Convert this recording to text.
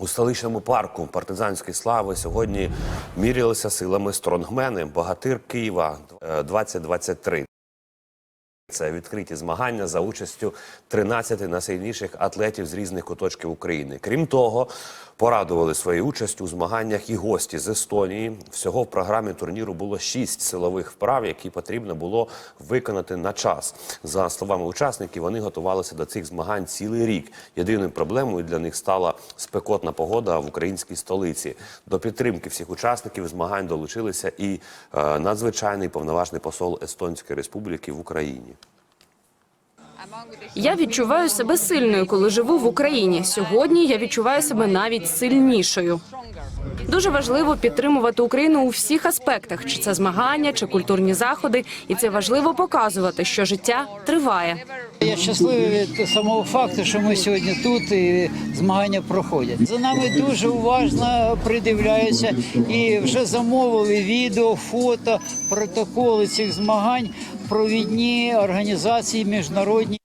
У столичному парку партизанської слави сьогодні мірялися силами стронгмени Богатир Києва е, 2023. Це відкриті змагання за участю 13 найсильніших атлетів з різних куточків України. Крім того, порадували своєю участю у змаганнях і гості з Естонії. Всього в програмі турніру було шість силових вправ, які потрібно було виконати на час. За словами учасників, вони готувалися до цих змагань цілий рік. Єдиною проблемою для них стала спекотна погода в українській столиці. До підтримки всіх учасників змагань долучилися і е, надзвичайний повноважний посол Естонської Республіки в Україні. Я відчуваю себе сильною, коли живу в Україні. Сьогодні я відчуваю себе навіть сильнішою. Дуже важливо підтримувати Україну у всіх аспектах: чи це змагання, чи культурні заходи, і це важливо показувати, що життя триває. Я щасливий від самого факту, що ми сьогодні тут і змагання проходять. За нами дуже уважно придивляються і вже замовили відео, фото, протоколи цих змагань, провідні організації міжнародні.